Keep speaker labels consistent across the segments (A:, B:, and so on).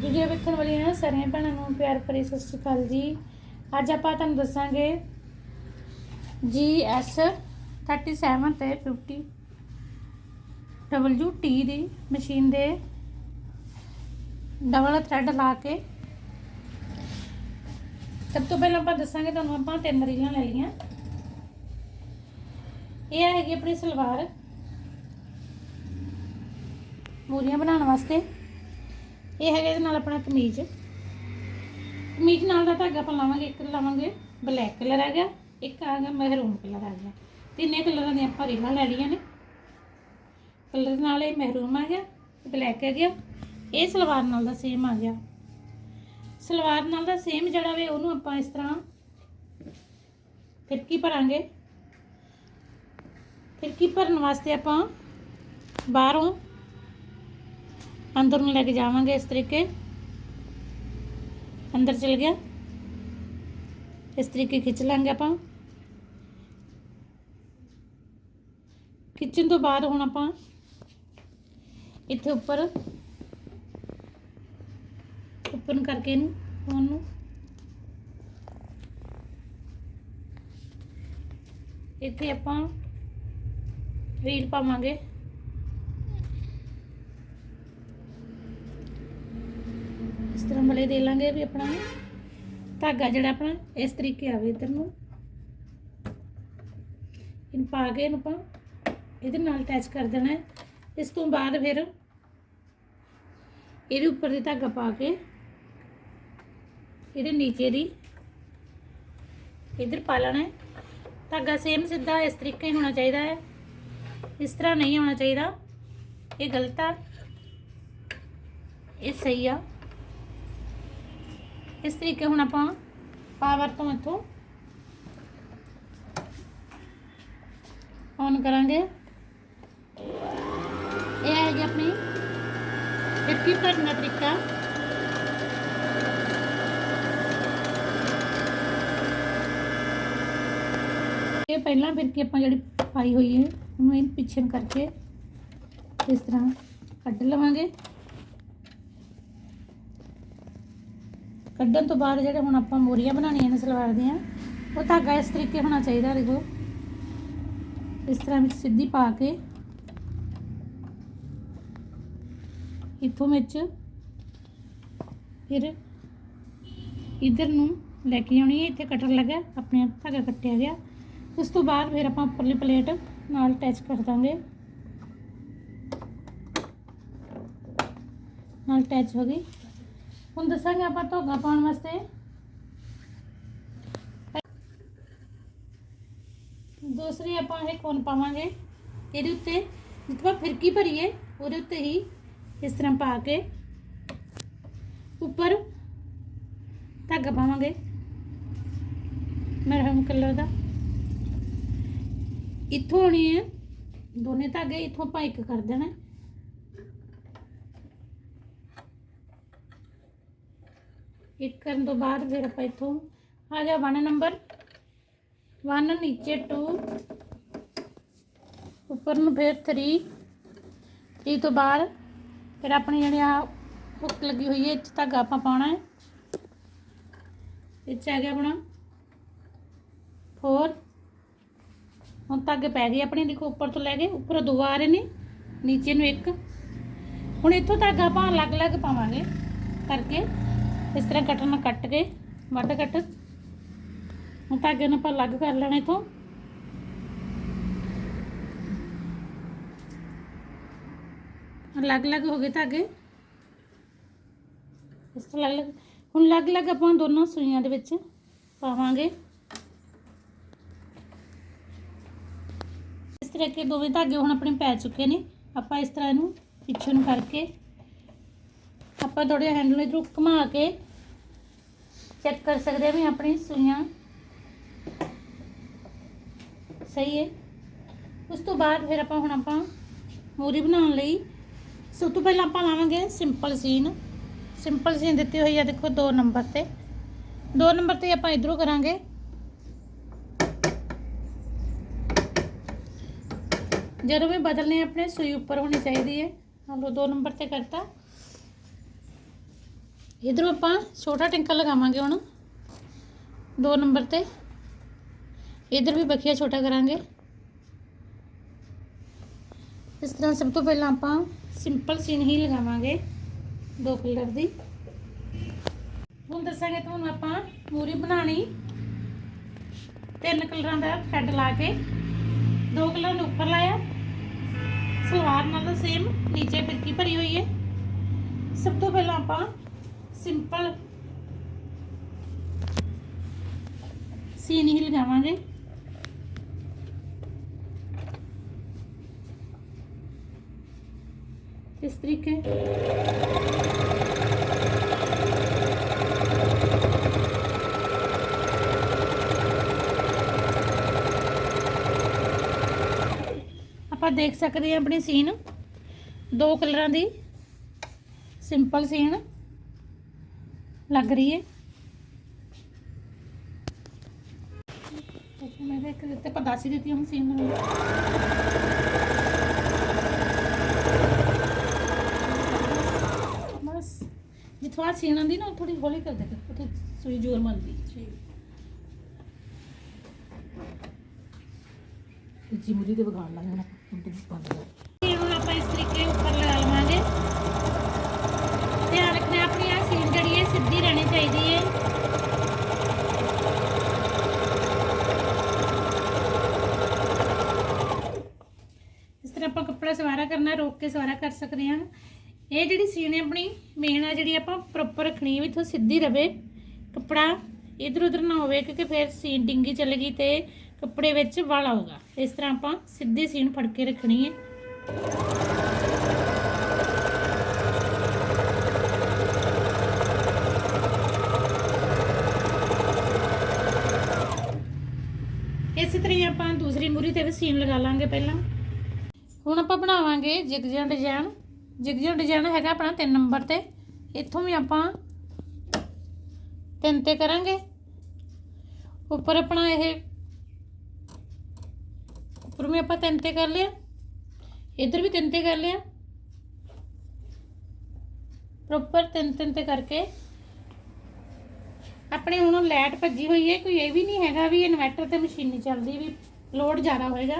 A: Video ਵੇਖਣ ਵਾਲੀਆਂ ਸਾਰੀਆਂ ਭੈਣਾਂ ਨੂੰ ਪਿਆਰ ਭਰੀ ਸਤਿ ਸ਼੍ਰੀ ਅਕਾਲ ਜੀ। ਅੱਜ ਆਪਾਂ ਤੁਹਾਨੂੰ ਦੱਸਾਂਗੇ ਜੀ ਐਸ 37 ਤੇ 50 ਡਬਲਯੂ ਟੀ ਦੀ ਮਸ਼ੀਨ ਦੇ ਡਬਲ ਥ੍ਰੈਡ ਲਾ ਕੇ। ਸਭ ਤੋਂ ਪਹਿਲਾਂ ਆਪਾਂ ਦੱਸਾਂਗੇ ਤੁਹਾਨੂੰ ਆਪਾਂ ਤਿੰਨ ਰੀਲਾਂ ਲੈ ਲਈਆਂ। ਇਹ ਹੈਗੀ ਆਪਣੀ ਸਲਵਾਰ। ਮੂਰੀਆਂ ਬਣਾਉਣ ਵਾਸਤੇ। ਇਹ ਹੈਗਾ ਇਹਦੇ ਨਾਲ ਆਪਣਾ ਕਮੀਜ਼। ਕਮੀਜ਼ ਨਾਲ ਦਾ ਧਾਗਾ ਆਪਾਂ ਲਾਵਾਂਗੇ, ਇੱਕ ਲਾਵਾਂਗੇ ਬਲੈਕ ਕਲਰ ਆ ਗਿਆ ਇੱਕ ਆ ਗਿਆ ਮਹਿਰੂਨ ਕਲਰ ਆ ਗਿਆ ਤਿੰਨੇ ਕਲਰਾਂ ਦੀਆਂ ਆਪਾਂ ਰੀਲਾਂ ਲੈ ਲਈਆਂ ਨੇ। ਕਲਰ ਨਾਲ ਇਹ ਮਹਿਰੂਨ ਆ ਗਿਆ, ਬਲੈਕ ਆ ਗਿਆ, ਇਹ ਸਲਵਾਰ ਨਾਲ ਦਾ ਸੇਮ ਆ ਗਿਆ। ਸਲਵਾਰ ਨਾਲ ਦਾ ਸੇਮ ਜਿਹੜਾ ਵੇ, ਉਹਨੂੰ ਆਪਾਂ ਇਸ ਤਰ੍ਹਾਂ ਫਿਰਕੀ ਭਰਾਂਗੇ। ਫਿਰਕੀ ਭਰਨ ਵਾਸਤੇ ਆਪਾਂ ਬਾਹਰੋਂ ਅੰਦਰ ਨੂੰ ਲੈ ਕੇ ਜਾਵਾਂਗੇ ਇਸ ਤਰੀਕੇ ਅੰਦਰ ਚਲ ਗਿਆ ਇਸ ਤਰੀਕੇ ਖਿੱਚ ਲਾਂਗੇ ਆਪਾਂ ਖਿੱਚਣ ਤੋਂ ਬਾਅਦ ਹੁਣ ਆਪਾਂ ਇੱਥੇ ਉੱਪਰ ਉੱਪਰ ਨੂੰ ਕਰਕੇ ਇਹਨੂੰ ਫੋਨ ਨੂੰ ਇੱਥੇ ਆਪਾਂ ਰੀਲ ਪਾਵਾਂਗੇ ਇਸ ਦੇ ਲਾਂਗੇ ਵੀ ਆਪਣਾ ਧਾਗਾ ਜਿਹੜਾ ਆਪਣਾ, ਇਸ ਤਰੀਕੇ ਆਵੇ ਇਧਰ ਨੂੰ। ਇਹਨੂੰ ਪਾ ਕੇ ਇਹਨੂੰ ਆਪਾਂ ਇਹਦੇ ਨਾਲ ਅਟੈਚ ਕਰ ਦੇਣਾ ਹੈ। ਇਸ ਤੋਂ ਬਾਅਦ ਫਿਰ ਇਹਦੇ ਉੱਪਰ ਦੀ ਧਾਗਾ ਪਾ ਕੇ ਇਹਦੇ ਨੀਚੇ ਦੀ ਇਧਰ ਪਾ ਲੈਣਾ ਹੈ। ਧਾਗਾ ਸੇਮ ਸਿੱਧਾ ਇਸ ਤਰੀਕੇ ਹੀ ਹੋਣਾ ਚਾਹੀਦਾ ਹੈ। ਇਸ ਤਰ੍ਹਾਂ ਨਹੀਂ ਹੋਣਾ ਚਾਹੀਦਾ। ਇਹ ਗਲਤ ਆ। ਇਹ ਸਹੀ ਆ। ਇਸ ਤਰੀਕੇ ਹੁਣ ਆਪਾਂ ਪਾਵਰ ਤੋਂ ਇੱਥੋਂ ਔਨ ਕਰਾਂਗੇ ਇਹ ਹੈ ਜੀ ਆਪਣੀ ਫਿਰਕੀ ਭਰਨ ਦਾ ਤਰੀਕਾ ਇਹ ਪਹਿਲਾਂ ਫਿਰਕੀ ਆਪਾਂ ਜਿਹੜੀ ਪਾਈ ਹੋਈ ਹੈ, ਉਹਨੂੰ ਇਹ ਪਿੱਛੇ ਨੂੰ ਕਰਕੇ ਇਸ ਤਰ੍ਹਾਂ ਕੱਢ ਲਵਾਂਗੇ। ਕੱਢਣ ਤੋਂ ਬਾਅਦ ਜਿਹੜੇ ਹੁਣ ਆਪਾਂ ਮੋਰੀਆਂ ਬਣਾਉਣੀਆਂ ਨੇ ਸਲਵਾਰ ਦੀਆਂ, ਉਹ ਧਾਗਾ ਇਸ ਤਰੀਕੇ ਹੋਣਾ ਚਾਹੀਦਾ, ਦੇਖੋ। ਇਸ ਤਰ੍ਹਾਂ ਵਿੱਚ ਸਿੱਧੀ ਪਾ ਕੇ, ਇੱਥੋਂ ਵਿੱਚ ਫਿਰ ਇਧਰ ਨੂੰ ਲੈ ਕੇ ਆਉਣੀ ਹੈ, ਇੱਥੇ ਕਟਰ ਲੱਗਾ, ਆਪਣੇ ਆਪ ਧਾਗਾ ਕੱਟਿਆ ਗਿਆ। ਉਸ ਤੋਂ ਬਾਅਦ ਫਿਰ ਆਪਾਂ ਉੱਪਰਲੀ ਪਲੇਟ ਨਾਲ ਅਟੈਚ ਕਰ ਦਾਂਗੇ। ਨਾਲ ਅਟੈਚ ਹੋ ਗਈ। ਹੁਣ ਦੱਸਾਂਗੇ ਆਪਾਂ ਧੋਗਾ ਪਾਉਣ ਵਾਸਤੇ। ਦੂਸਰੀ ਆਪਾਂ ਇਹ ਕੋਨ ਪਾਵਾਂਗੇ, ਇਹਦੇ ਉੱਤੇ ਜਿੱਥੇ ਫਿਰਕੀ ਭਰੀਏ, ਉਹਦੇ ਉੱਤੇ ਹੀ ਇਸ ਤਰ੍ਹਾਂ ਪਾ ਕੇ ਉੱਪਰ ਧਾਗਾ ਪਾਵਾਂਗੇ। ਮਰਹਮ ਕਲਰ ਦਾ। ਇੱਥੋਂ ਹੋਣੀ ਹੈ ਦੋਨੇ ਧਾਗੇ ਇੱਥੋਂ ਆਪਾਂ ਇੱਕ ਕਰ ਦੇਣਾ। ਇੱਕ ਕਰਨ ਤੋਂ ਬਾਅਦ ਫਿਰ ਆਪਾਂ ਇੱਥੋਂ ਆ ਗਿਆ 1 ਨੰਬਰ 1 ਨੀਚੇ 2 ਉੱਪਰ ਨੂੰ ਫਿਰ 3 3 ਤੋਂ ਬਾਅਦ ਫਿਰ ਆਪਣੀ ਜਿਹੜੀ ਆ ਹੁੱਕ ਲੱਗੀ ਹੋਈ ਹੈ, ਇਹ 'ਚ ਧਾਗਾ ਆਪਾਂ ਪਾਉਣਾ ਹੈ। ਇਹ 'ਚ ਆ ਗਿਆ ਆਪਣਾ 4 ਹੁਣ ਧਾਗੇ ਪੈ ਗਏ ਆਪਣੇ, ਦੇਖੋ ਉੱਪਰ ਤੋਂ ਲੈ ਕੇ ਉੱਪਰ ਦੋ ਆ ਰਹੇ ਨੇ, ਨੀਚੇ ਨੂੰ ਇੱਕ। ਹੁਣ ਇੱਥੋਂ ਧਾਗਾ ਆਪਾਂ ਅਲੱਗ-ਅਲੱਗ ਪਾਵਾਂਗੇ ਕਰਕੇ। ਇਸ ਤਰ੍ਹਾਂ ਕਟਰ ਨਾਲ ਕੱਟ ਕੇ, ਵੱਢ ਕੱਟ। ਹੁਣ ਧਾਗੇ ਨੂੰ ਆਪਾਂ ਅਲੱਗ ਕਰ ਲੈਣਾ ਇਥੋਂ। ਅਲੱਗ-ਅਲੱਗ ਹੋ ਗਏ ਧਾਗੇ। ਇਸ ਤਰ੍ਹਾਂ ਅਲੱਗ, ਹੁਣ ਅਲੱਗ-ਅਲੱਗ ਆਪਾਂ ਦੋਨੋਂ ਸੂਈਆਂ ਦੇ ਵਿੱਚ ਪਾਵਾਂਗੇ। ਇਸ ਤਰ੍ਹਾਂ ਕਿ ਦੋਵੇਂ ਧਾਗੇ ਹੁਣ ਆਪਣੇ ਪੈ ਚੁੱਕੇ ਨੇ। ਆਪਾਂ ਇਸ ਤਰ੍ਹਾਂ ਇਹਨੂੰ ਪਿੱਛੇ ਨੂੰ ਕਰਕੇ ਆਪਾਂ ਥੋੜੇ ਹੈਂਡਲ ਨੂੰ ਇਧਰੋਂ ਘੁਮਾ ਕੇ ਚੈੱਕ ਕਰ ਸਕਦੇ ਹਾਂ ਵੀ ਆਪਣੀ ਸੂਈਆਂ ਸਹੀ ਹੈ। ਉਸ ਤੋਂ ਬਾਅਦ ਫਿਰ ਆਪਾਂ ਹੁਣ ਆਪਾਂ ਮੂਰੀ ਬਣਾਉਣ ਲਈ ਸਭ ਤੋਂ ਪਹਿਲਾਂ ਆਪਾਂ ਲਾਵਾਂਗੇ ਸਿੰਪਲ ਸੀਨ ਸਿੰਪਲ ਸੀਨ ਦਿੱਤੀ ਹੋਈ ਆ ਦੇਖੋ 2 ਨੰਬਰ ਤੇ। 2 ਨੰਬਰ ਤੇ ਆਪਾਂ ਇਧਰੋਂ ਕਰਾਂਗੇ। ਜਦੋਂ ਵੀ ਬਦਲਨੇ ਆਪਣੇ ਸੂਈ ਉੱਪਰ ਹੋਣੀ ਚਾਹੀਦੀ ਹੈ। ਹਾਂ 2 ਨੰਬਰ ਤੇ ਕਰਤਾ। ਇਧਰੋਂ ਆਪਾਂ ਛੋਟਾ ਟਿੰਕਾ ਲਗਾਵਾਂਗੇ ਹੁਣ। 2 ਨੰਬਰ ਤੇ। ਇਧਰ ਵੀ ਬਖੀਆ ਛੋਟਾ ਕਰਾਂਗੇ। ਇਸ ਤਰ੍ਹਾਂ ਸਭ ਤੋਂ ਪਹਿਲਾਂ ਆਪਾਂ ਸਿੰਪਲ ਸੀਨ ਹੀ ਲਗਾਵਾਂਗੇ, ਦੋ ਕਲਰ ਦੀ। ਹੁਣ ਦੱਸਾਂਗੇ ਤੁਹਾਨੂੰ ਆਪਾਂ ਮੂਰੀ ਬਣਾਣੀ ਤਿੰਨ ਕਲਰਾਂ ਦਾ ਥ੍ਰੈਡ ਲਾ ਕੇ। ਦੋ ਕਲਰ ਨੂੰ ਉੱਪਰ ਲਾਇਆ। ਸਲਵਾਰ ਨਾਲ ਸੇਮ ਨੀਚੇ ਫਿਰਕੀ ਭਰੀ ਹੋਈ ਹੈ। ਸਭ ਤੋਂ ਪਹਿਲਾਂ ਆਪਾਂ ਸਿੰਪਲ ਸੀਨ ਹੀ ਲਗਾਵਾਂਗੇ ਇਸ ਤਰੀਕੇ? ਆਪਾਂ ਦੇਖ ਸਕਦੇ ਹਾਂ ਆਪਣੀ ਸੀਨ ਦੋ ਕਲਰਾਂ ਦੀ। ਸਿੰਪਲ ਸੀਨ ਲੱਗ ਰਹੀ ਹੈ। ਮੈਂ ਦੇਖ ਦਿੱਤੇ ਪਦਾਸੀ ਦਿੱਤੀ ਹੁਣ ਸੀਨ ਨੂੰ ਬਸ। ਜਿੱਥੋਂ ਆ ਸੀਨ ਆਉਂਦੀ ਨਾ ਥੋੜੀ ਹੌਲੀ ਕਰ ਦੇ ਉੱਥੇ ਸੂਈ ਜ਼ੋਰ ਮੰਦੀ
B: ਜੀ ਮੁਰੀ ਤੇ ਵਿਗਾੜ ਲਾਂਗੇ ਹੁਣ। ਹੁਣ ਤੇ
A: ਆਪਾਂ ਇਸ ਤਰੀਕੇ ਉੱਪਰ ਲਗਾ ਲਵਾਂਗੇ ਧਿਆਨ ਰੱਖਣਾ ਆਪਣੀ ਆ ਸੀਨ ਜਿਹੜੀ ਹੈ ਸਿੱਧੀ ਰਹਿਣੀ ਚਾਹੀਦੀ ਹੈ ਇਸ ਤਰ੍ਹਾਂ ਆਪਾਂ ਕੱਪੜਾ ਸਵਾਰਾ ਕਰਨਾ, ਰੋਕ ਕੇ ਸਵਾਰਾ ਕਰ ਸਕਦੇ ਹਾਂ। ਇਹ ਜਿਹੜੀ ਸੀਨ ਹੈ ਆਪਣੀ ਮੇਨ ਆ ਜਿਹੜੀ ਆਪਾਂ ਪ੍ਰੋਪਰ ਰੱਖਣੀ ਹੈ ਵੀ ਇੱਥੋਂ ਸਿੱਧੀ ਰਵੇ। ਕੱਪੜਾ ਇਧਰ ਉਧਰ ਨਾ ਹੋਵੇ, ਕਿਉਂਕਿ ਫਿਰ ਸੀਨ ਡਿੰਗੀ ਚੱਲੇਗੀ ਤੇ ਕੱਪੜੇ ਵਿੱਚ ਵਲ ਆਊਗਾ। ਇਸ ਤਰ੍ਹਾਂ ਆਪਾਂ ਸਿੱਧੀ ਸੀਨ ਫੜ ਕੇ ਰੱਖਣੀ ਹੈ ਇਸੇ ਤਰ੍ਹਾਂ ਹੀ ਆਪਾਂ ਦੂਸਰੀ ਮੂਰੀ ਤੇ ਵੀ ਸੀਨ ਲਗਾ ਲਾਂਗੇ ਪਹਿਲਾਂ। ਹੁਣ ਆਪਾਂ ਬਣਾਵਾਂਗੇ ਜਿਗਜਾ ਡਿਜ਼ਾਈਨ। ਜਿਗਜਾ ਡਿਜ਼ਾਈਨ ਹੈਗਾ ਆਪਣਾ 3 ਨੰਬਰ ਤੇ। ਇੱਥੋਂ ਵੀ ਆਪਾਂ ਤਿੰਨ ਤੇ ਕਰਾਂਗੇ। ਉੱਪਰ ਆਪਣਾ ਇਹ, ਉੱਪਰ ਵੀ ਆਪਾਂ ਤਿੰਨ ਤੇ ਕਰ ਲਿਆ। ਇੱਧਰ ਵੀ ਤਿੰਨ ਤੇ ਕਰ ਲਿਆ। ਪ੍ਰੋਪਰ ਤਿੰਨ ਤਿੰਨ ਤੇ ਕਰਕੇ ਆਪਣੇ ਹੁਣ ਲਾਈਟ ਭੱਜੀ ਹੋਈ ਹੈ, ਕੋਈ ਇਹ ਵੀ ਨਹੀਂ ਹੈਗਾ ਵੀ ਇਨਵਰਟਰ ਤੇ ਮਸ਼ੀਨ ਨਹੀਂ ਚੱਲਦੀ ਵੀ ਲੋਡ ਜ਼ਿਆਦਾ ਹੋਏਗਾ।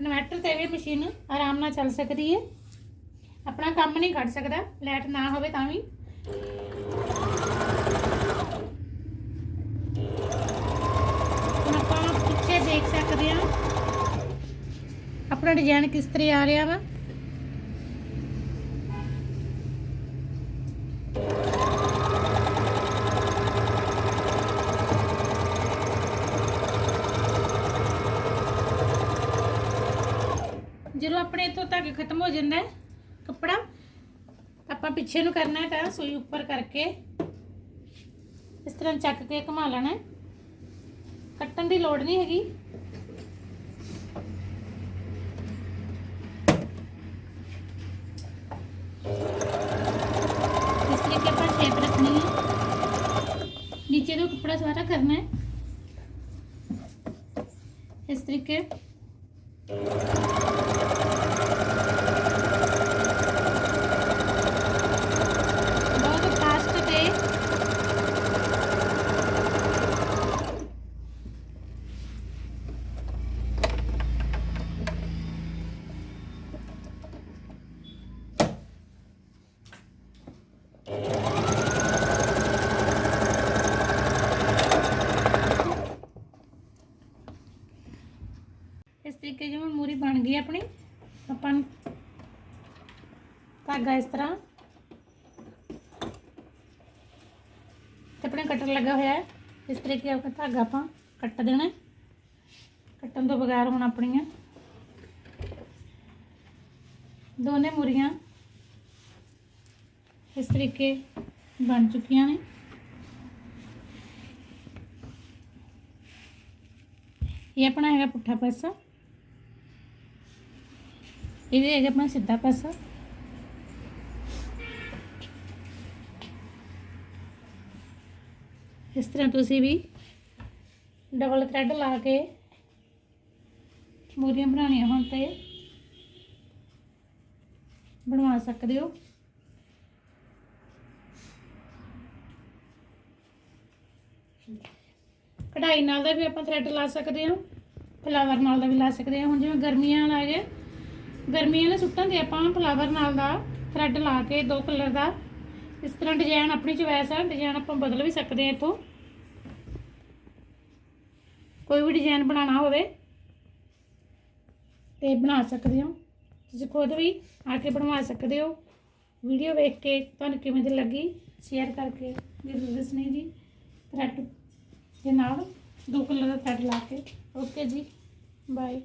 A: ਇਨਵਰਟਰ ਤੇ ਵੀ ਮਸ਼ੀਨ ਆਰਾਮ ਨਾਲ ਚੱਲ ਸਕਦੀ ਹੈ। ਆਪਣਾ ਕੰਮ ਨਹੀਂ ਕੱਢ ਸਕਦਾ, ਲਾਈਟ ਨਾ ਹੋਵੇ ਤਾਂ ਵੀ। ਹੁਣ ਆਪਾਂ ਪਿੱਛੇ ਦੇਖ ਸਕਦੇ ਹਾਂ, ਆਪਣਾ ਡਿਜ਼ਾਈਨ ਕਿਸ ਤਰ੍ਹਾਂ ਆ ਰਿਹਾ ਵਾ। ਜਦੋਂ ਆਪਣੇ ਇੱਥੋਂ ਤੱਕ ਖਤਮ ਹੋ ਜਾਂਦਾ ਹੈ ਕੱਪੜਾ, ਆਪਾਂ ਪਿੱਛੇ ਨੂੰ ਕਰਨਾ ਹੈ ਤਾਂ ਸੂਈ ਉੱਪਰ ਕਰਕੇ ਇਸ ਤਰ੍ਹਾਂ ਚੱਕ ਕੇ ਘੁਮਾ ਲੈਣਾ ਕੱਟਣ ਦੀ ਲੋੜ ਨਹੀਂ ਹੈਗੀ। ਇਸ ਤਰੀਕੇ ਆਪਾਂ ਸ਼ੇਪ ਰੱਖਣੀ ਹੈ। ਨੀਚੇ ਨੂੰ ਕੱਪੜਾ ਸਾਰਾ ਕਰਨਾ ਹੈ। ਇਸ ਤਰੀਕੇ ਬਹੁਤ ਫਾਸਟ ਤੇ ਇਸ ਤਰੀਕੇ ਜਿਵੇਂ ਮੂਰੀ ਬਣ ਗਈ ਆਪਣੀ। ਆਪਾਂ ਧਾਗਾ ਇਸ ਤਰ੍ਹਾਂ। ਤੇ ਆਪਣੇ ਕਟਰ ਲੱਗਾ ਹੋਇਆ ਹੈ। ਇਸ ਤਰੀਕੇ ਆਪਣਾ ਧਾਗਾ ਆਪਾਂ ਕੱਟ ਦੇਣਾ ਕੱਟਣ ਤੋਂ ਬਗੈਰ ਹੁਣ ਆਪਣੀਆਂ ਦੋਨੇ ਮੂਰੀਆਂ ਇਸ ਤਰੀਕੇ ਬਣ ਚੁੱਕੀਆਂ ਨੇ। ਇਹ ਆਪਣਾ ਹੈਗਾ ਪੁੱਠਾ ਪਾਸਾ। ਇਹਦੇ ਹੈਗਾ ਆਪਣਾ ਸਿੱਧਾ ਪਾਸਾ ਇਸ ਤਰ੍ਹਾਂ ਤੁਸੀਂ ਵੀ ਡਬਲ ਥਰੈਡ ਲਾ ਕੇ ਮੂਰੀਆਂ ਬਣਾਉਣੀਆਂ ਹੋਣ ਤੇ ਬਣਵਾ ਸਕਦੇ ਹੋ ਕਢਾਈ ਨਾਲ ਦਾ ਵੀ ਆਪਾਂ ਥਰੈਡ ਲਾ ਸਕਦੇ ਹਾਂ ਫਲਾਵਰ ਨਾਲ ਦਾ ਵੀ ਲਾ ਸਕਦੇ ਹਾਂ ਹੁਣ ਜਿਵੇਂ ਗਰਮੀਆਂ ਆ ਗਏ ਗਰਮੀਆਂ ਦੇ ਸੁੱਟਾਂ ਤੇ ਆਪਾਂ ਫਲਾਵਰ ਨਾਲ ਦਾ ਥਰੈਡ ਲਾ ਕੇ ਦੋ ਕਲਰ ਦਾ। ਇਸ ਤਰ੍ਹਾਂ ਡਿਜ਼ਾਈਨ ਆਪਣੀ ਚੋਇਸ ਆ ਡਿਜ਼ਾਈਨ ਆਪਾਂ ਬਦਲ ਵੀ ਸਕਦੇ ਹਾਂ ਇੱਥੋਂ। ਕੋਈ ਵੀ ਡਿਜ਼ਾਈਨ ਬਣਾਉਣਾ ਹੋਵੇ ਤੇ ਬਣਾ ਸਕਦੇ ਹੋ। ਤੁਸੀਂ ਖੁਦ ਵੀ ਆ ਕੇ ਬਣਵਾ ਸਕਦੇ ਹੋ। ਵੀਡੀਓ ਵੇਖ ਕੇ ਤੁਹਾਨੂੰ ਕਿਵੇਂ ਦੀ ਲੱਗੀ ਸ਼ੇਅਰ ਕਰਕੇ ਜ਼ਰੂਰ ਦੱਸਣੀ ਜੀ। ਥਰੈਡ ਦੇ ਨਾਲ ਦੋ ਕਲਰ ਦਾ ਥਰੈਡ ਲਾ ਕੇ। ਓਕੇ ਜੀ ਬਾਏ